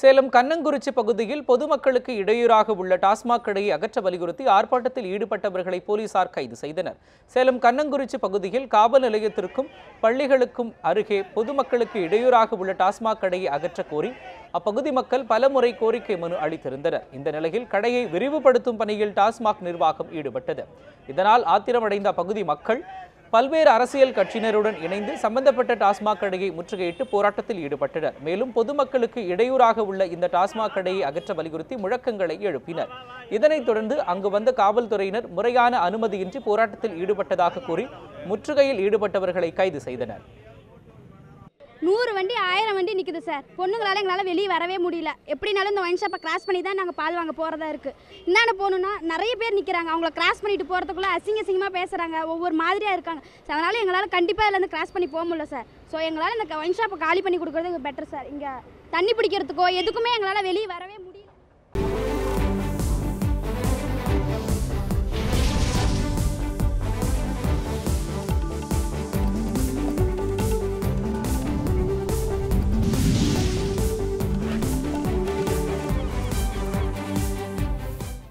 சேலம் கண்ணங்குறிச்சி பகுதியில் பொதுமக்களுக்கு இடையூறாக உள்ள டாஸ்மாக் கடையை அகற்ற வலியுறுத்தி ஆர்ப்பாட்டத்தில் ஈடுபட்டவர்களை போலீசார் கைது செய்தனர். சேலம் கண்ணங்குறிச்சி பகுதியில் காவல் நிலையத்திற்கும் பள்ளிகளுக்கும் அருகே பொதுமக்களுக்கு இடையூறாக உள்ள டாஸ்மாக் கடையை அகற்ற கோரி அப்பகுதி மக்கள் பலமுறை கோரிக்கை மனு அளித்திருந்தனர். இந்த நிலையில் கடையை விரிவுபடுத்தும் பணியில் டாஸ்மாக் நிர்வாகம் ஈடுபட்டது. இதனால் ஆத்திரமடைந்த அப்பகுதி மக்கள் பல்வேறு அரசியல் கட்சியினருடன் இணைந்து சம்பந்தப்பட்ட டாஸ்மாக் கடையை முற்றுகையிட்டு போராட்டத்தில் ஈடுபட்டனர். மேலும் பொதுமக்களுக்கு இடையூறாக உள்ள இந்த டாஸ்மாக் கடையை அகற்ற வலியுறுத்தி முழக்கங்களை எழுப்பினர். இதனைத் தொடர்ந்து அங்கு வந்த காவல்துறையினர் முறையான அனுமதியின்றி போராட்டத்தில் ஈடுபட்டதாக கூறி முற்றுகையில் ஈடுபட்டவர்களை கைது செய்தனர். நூறு வண்டி ஆயிரம் வண்டி நிற்குது சார். பொண்ணுங்களால எங்களால் வெளியே வரவே முடியல. எப்படினாலும் இந்த ஒயின் ஷாப்பை கிராஸ் பண்ணி தான் நாங்கள் பால் வாங்க போகிறதா இருக்குது என்னென்ன போகணுன்னா நிறைய பேர் நிற்கிறாங்க அவங்கள கிராஸ் பண்ணிட்டு போகிறதுக்குள்ளே அசிங்க அசிங்கமாக பேசுகிறாங்க ஒவ்வொரு மாதிரியாக இருக்காங்க. ஸோ அதனால் எங்களால் கண்டிப்பாக இதுலேருந்து கிராஸ் பண்ணி போக முடியல சார். ஸோ எங்களால் இந்த ஒயின் ஷாப்பை காலி பண்ணி கொடுக்குறது பெட்டர் சார். இங்கே தண்ணி பிடிக்கிறதுக்கோ எதுக்குமே எங்களால் வெளியே வரவே